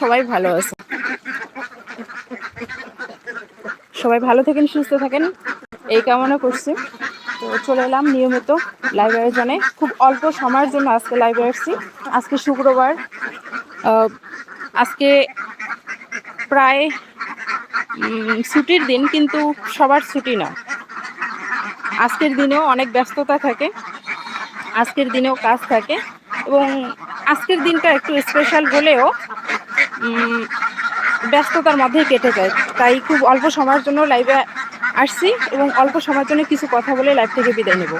সবাই ভালো আছে। সবাই ভালো থাকেন সুস্থ থাকেন। এই কামনা করছি। তো চলে এলাম নিয়মিত লাইভ আয়োজনে খুব অল্প সময়ের জন্য আজকে লাইভ আসছি। আজকে শুক্রবার। আজকে প্রায় ছুটির দিন কিন্তু সবার ছুটি না। আজকের দিনেও অনেক ব্যস্ততা থাকে। আজকের দিনেও কাজ থাকে। এবং আজকের দিনটা একটু স্পেশাল উম, ব্যস্ততার মধ্যেই কেটে যায়। তাই খুব অল্প সময়ের জন্য লাইভে আসছি এবং অল্প সময়ের জন্য কিছু কথা বলে লাইভ থেকে বিদায় নেব।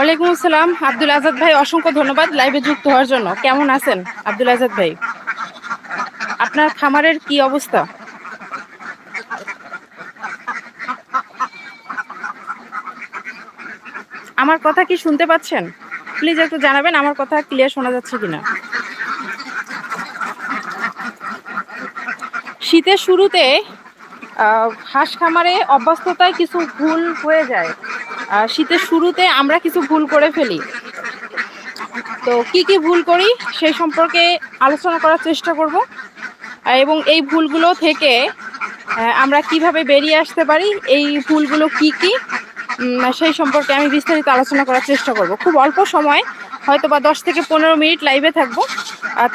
ওয়ালাইকুম আসসালাম। আব্দুল আজাদ ভাই, অসংখ্য ধন্যবাদ লাইভে যুক্ত হওয়ার জন্য। কেমন আছেন আব্দুল আজাদ ভাই? আপনার খামারের কি অবস্থা? আমার কথা কি শুনতে পাচ্ছেন? প্লিজ একটু জানাবেন, আমার কথা ক্লিয়ার শোনা যাচ্ছে কিনা? শীতের শুরুতে হাঁস খামারে অভ্যস্ততায় কিছু ভুল হয়ে যায়। শীতের শুরুতে আমরা কিছু ভুল করে ফেলি। তো কি কি ভুল করি সেই সম্পর্কে আলোচনা করার চেষ্টা করব। এবং এই ভুলগুলো থেকে আমরা কীভাবে বেরিয়ে আসতে পারি, এই ভুলগুলো কি কি সেই সম্পর্কে আমি বিস্তারিত আলোচনা করার চেষ্টা করব। খুব অল্প সময় হয়তো বা দশ থেকে পনেরো মিনিট লাইভে থাকব।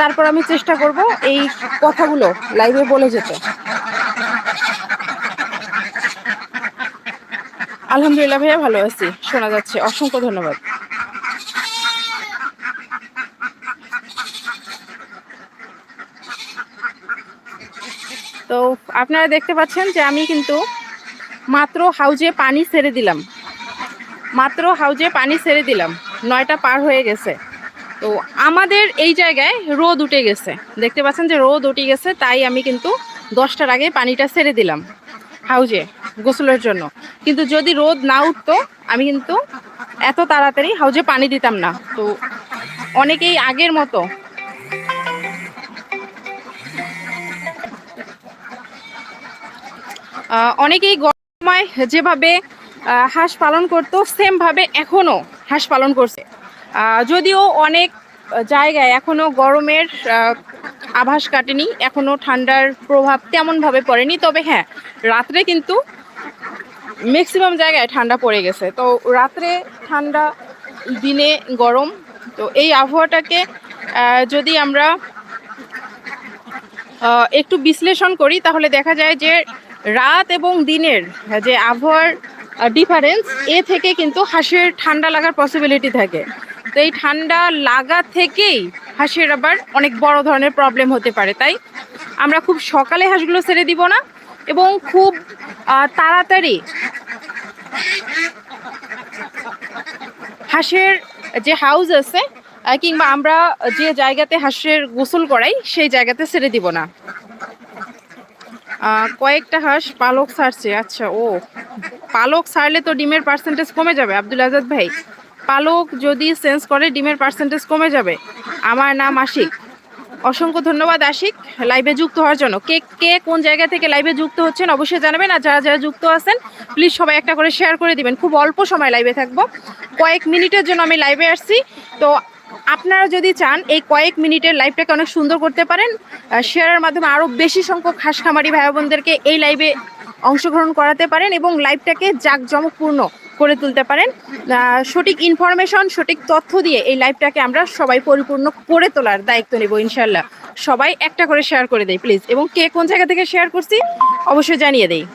তারপর আমি চেষ্টা করব এই কথাগুলো লাইভে বলে যেতে। আলহামদুলিল্লাহ ভাইয়া ভালো আছি। শোনা যাচ্ছে। অসংখ্য ধন্যবাদ। তো আপনারা দেখতে পাচ্ছেন যে আমি কিন্তু মাত্র হাউজে পানি ছেড়ে দিলাম। মাত্র হাউজে পানি ছেড়ে দিলাম। নয়টা পার হয়ে গেছে। তো আমাদের এই জায়গায় রোদ উঠে গেছে। দেখতে পাচ্ছেন যে রোদ উঠে গেছে, তাই আমি কিন্তু দশটার আগে পানিটা ছেড়ে দিলাম হাউজে গোসলের জন্য। কিন্তু যদি রোদ না উঠতো, আমি কিন্তু এত তাড়াতাড়ি হাউজে পানি দিতাম না। তো অনেকেই আগের মতো। অনেকেই গরমায় যেভাবে হাঁস পালন করতো, সেমভাবে এখনও হাঁস পালন করছে। যদিও অনেক জায়গায় এখনও গরমের আভাস কাটেনি এখনও ঠান্ডার প্রভাব তেমনভাবে পড়েনি, তবে হ্যাঁ রাত্রে কিন্তু ম্যাক্সিমাম জায়গায় ঠান্ডা পড়ে গেছে। তো রাত্রে ঠান্ডা, দিনে গরম। তো এই আবহাওয়াটাকে যদি আমরা একটু বিশ্লেষণ করি, তাহলে দেখা যায় যে রাত এবং দিনের যে আবহাওয়ার ডিফারেন্স এ থেকে কিন্তু হাঁসের ঠান্ডা লাগার পসিবিলিটি থাকে। তো এই ঠান্ডা লাগা থেকেই হাঁসের আবার অনেক বড় ধরনের প্রবলেম হতে পারে। তাই আমরা খুব সকালে হাঁসগুলো ছেড়ে দিব না এবং খুব তাড়াতাড়ি হাঁসের যে হাউস আছে কিংবা আমরা যে জায়গাতে হাঁসের গোসল করাই, সেই জায়গাতে ছেড়ে দিব না। কয়েকটা হাঁস পালক ছাড়ছে আচ্ছা ও। পালক ছাড়লে তো ডিমের পার্সেন্টেজ কমে যাবে, আব্দুল আজাদ ভাই। পালক যদি সেন্স করে, ডিমের পার্সেন্টেজ কমে যাবে। আমার নাম আশিক। অসংখ্য ধন্যবাদ আশিক লাইভে যুক্ত হওয়ার জন্য। কে কে কোন জায়গা থেকে লাইভে যুক্ত হচ্ছেন অবশ্যই জানাবেন আর যারা যারা যুক্ত আছেন প্লিজ সবাই একটা করে শেয়ার করে দিবেন। খুব অল্প সময় লাইভে থাকব। কয়েক মিনিটের জন্য আমি লাইভে আসছি। তো আপনারা যদি চান এই কয়েক মিনিটের লাইভটাকে অনেক সুন্দর করতে পারেন শেয়ারের মাধ্যমে আরও বেশি সংখ্যক হাঁস খামারি ভাই বোনদেরকে এই লাইভে অংশগ্রহণ করাতে পারেন এবং লাইভটাকে জাঁকজমকপূর্ণ করে তুলতে পারেন। সঠিক ইনফরমেশন সঠিক তথ্য দিয়ে এই লাইভটাকে আমরা সবাই পরিপূর্ণ করে তোলার দায়িত্ব নেব ইনশাল্লাহ সবাই একটা করে শেয়ার করে দেই প্লিজ এবং কে কোন জায়গা থেকে শেয়ার করছি, অবশ্যই জানিয়ে দেই।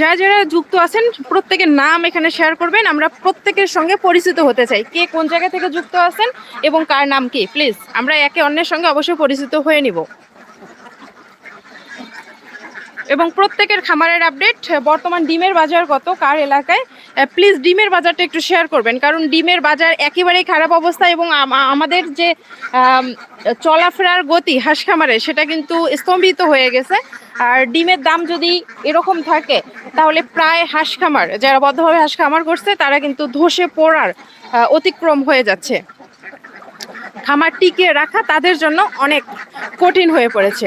যারা যারা যুক্ত আছেন, প্রত্যেকের নাম এখানে শেয়ার করবেন। আমরা প্রত্যেকের সঙ্গে পরিচিত হতে চাই। কে কোন জায়গা থেকে যুক্ত আছেন এবং কার নাম কি প্লিজ আমরা একে অন্যের সঙ্গে অবশ্যই পরিচিত হয়ে নিব। এবং প্রত্যেকের খামারের আপডেট বর্তমান ডিমের বাজার কত, কার এলাকায়? প্লিজ ডিমের বাজারটা একটু শেয়ার করবেন, কারণ ডিমের বাজার একেবারেই খারাপ অবস্থা এবং আমাদের যে চলাফেরার গতি হাঁস খামারে, সেটা কিন্তু স্তম্ভিত হয়ে গেছে। আর ডিমের দাম যদি এরকম থাকে, তাহলে প্রায় হাঁস খামার, যারা বদ্ধভাবে হাঁস খামার করছে, তারা কিন্তু ধসে পড়ার অতিক্রম হয়ে যাচ্ছে। খামার টিকিয়ে রাখা তাদের জন্য অনেক কঠিন হয়ে পড়েছে।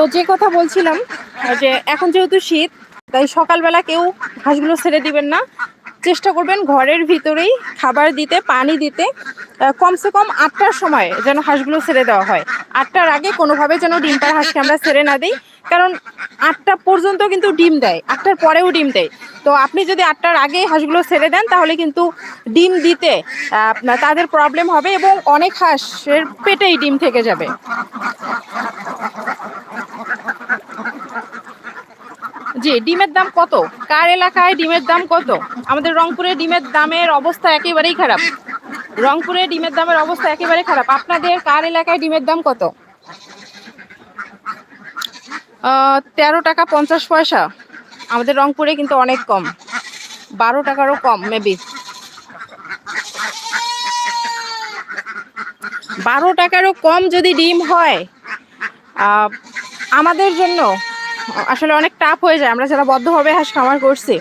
তো যে কথা বলছিলাম, যে এখন যেহেতু শীত, তাই সকালবেলা কেউ হাঁসগুলো ছেড়ে দিবেন না। চেষ্টা করবেন ঘরের ভিতরেই খাবার দিতে, পানি দিতে। কমসে কম আটটার সময় যেন হাঁসগুলো ছেড়ে দেওয়া হয়। আটটার আগে কোনোভাবে যেন ডিমটার হাঁসকে আমরা ছেড়ে না দিই। কারণ আটটা পর্যন্ত কিন্তু ডিম দেয়, আটটার পরেও ডিম দেয়। তো আপনি যদি আটটার আগে হাঁসগুলো ছেড়ে দেন, তাহলে কিন্তু ডিম দিতে আপনার তাদের প্রবলেম হবে এবং অনেক হাঁসের পেটেই ডিম থেকে যাবে। জি, ডিমের দাম কত? কার এলাকায় ডিমের দাম কত? আমাদের রংপুরে ডিমের দামের অবস্থা একেবারেই খারাপ। রংপুরে ডিমের দামের অবস্থা একেবারে খারাপ। আপনাদের কার এলাকায় ডিমের দাম কত? তেরো টাকা পঞ্চাশ পয়সা। আমাদের রংপুরে কিন্তু অনেক কম। বারো টাকারও কম মেবি বারো টাকারও কম যদি ডিম হয় আমাদের জন্য আসলে অনেক টাফ হয়ে যায়। আমরা যারা বদ্ধভাবে হাঁস খামার করছি।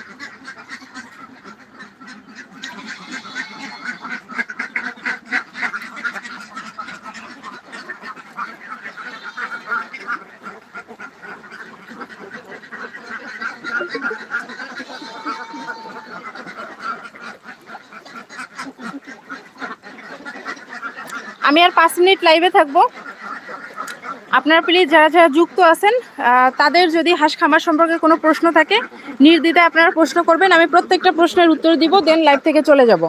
আমি আর পাঁচ মিনিট লাইভে থাকব। আপনারা প্লিজ যারা যারা যুক্ত আছেন তাদের যদি হাঁস খামার সম্পর্কে কোনো প্রশ্ন থাকে, নির্দ্বিধায় আপনারা প্রশ্ন করবেন, আমি প্রত্যেকটা প্রশ্নের উত্তর দিব দেন লাইভ থেকে চলে যাব।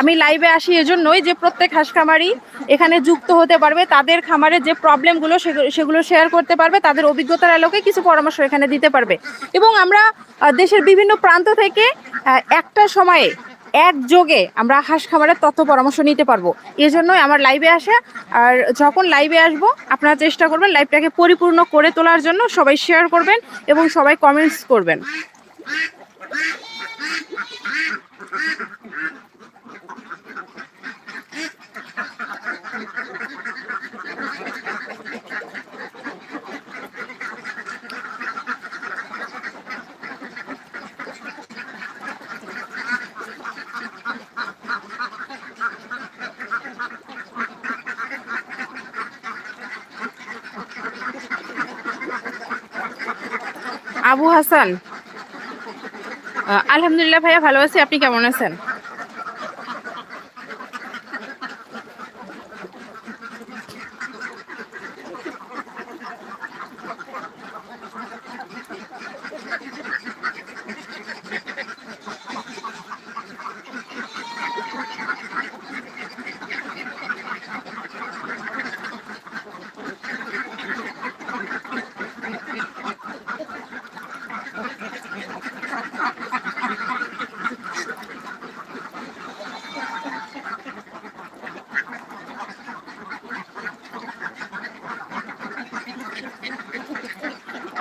আমি লাইভে আসি এজন্যই যে প্রত্যেক হাঁস খামারই এখানে যুক্ত হতে পারবে, তাদের খামারের যে প্রবলেমগুলো সেগুলো শেয়ার করতে পারবে, তাদের অভিজ্ঞতার আলোকে কিছু পরামর্শ এখানে দিতে পারবে। এবং আমরা দেশের বিভিন্ন প্রান্ত থেকে একটা সময়ে একযোগে আমরা হাঁস খামারের তথ্য পরামর্শ নিতে পারব। এই জন্যই আমার লাইভে আসা। আর যখন লাইভে আসব, আপনারা চেষ্টা করবেন লাইভটাকে পরিপূর্ণ করে তোলার জন্য সবাই শেয়ার করবেন এবং সবাই কমেন্টস করবেন। আবু হাসান। আলহামদুলিল্লাহ ভাইয়া ভালো আছি আপনি কেমন আছেন?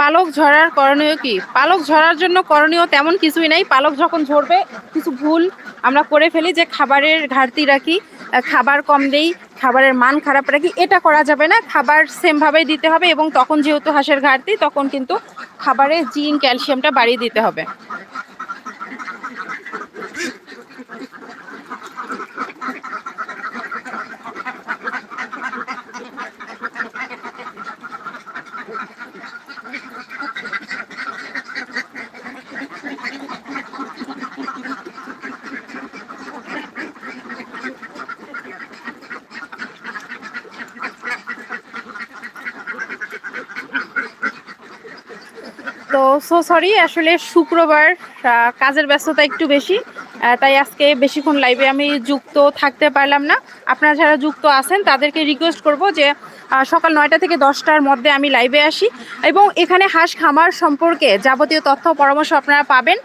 পালক ঝরার করণীয় কি? পালক ঝরার জন্য করণীয় তেমন কিছুই নাই। পালক যখন ঝরবে, কিছু ভুল আমরা করে ফেলি যে খাবারের ঘাটতি রাখি খাবার কম দেই, খাবারের মান খারাপ রাখি, এটা করা যাবে না। খাবার সেমভাবেই দিতে হবে এবং তখন যেহেতু হাঁসের ঘাটতি, তখন কিন্তু খাবারে জিন ক্যালসিয়ামটা বাড়িয়ে দিতে হবে। সো সরি আসলে শুক্রবার কাজের ব্যস্ততা একটু বেশি তাই আজকে বেশিক্ষণ লাইভে আমি যুক্ত থাকতে পারলাম না। আপনারা যারা যুক্ত আছেন, তাদেরকে রিকোয়েস্ট করব যে সকাল নয়টা থেকে দশটার মধ্যে আমি লাইভে আসি। এবং এখানে হাঁস খামার সম্পর্কে যাবতীয় তথ্য পরামর্শ আপনারা পাবেন।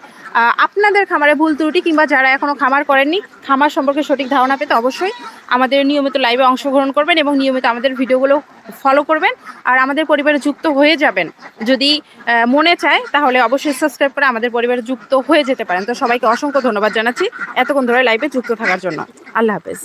আপনাদের খামারে ভুল ত্রুটি কিংবা যারা এখনও খামার করেননি, খামার সম্পর্কে সঠিক ধারণা পেতে অবশ্যই আমাদের নিয়মিত লাইভে অংশগ্রহণ করবেন এবং নিয়মিত আমাদের ভিডিওগুলো ফলো করবেন আর আমাদের পরিবারে যুক্ত হয়ে যাবেন। যদি মনে চায়, তাহলে অবশ্যই সাবস্ক্রাইব করে আমাদের পরিবারে যুক্ত হয়ে যেতে পারেন। তো সবাইকে অসংখ্য ধন্যবাদ জানাচ্ছি এতক্ষণ ধরে লাইভে যুক্ত থাকার জন্য। আল্লাহ হাফেজ।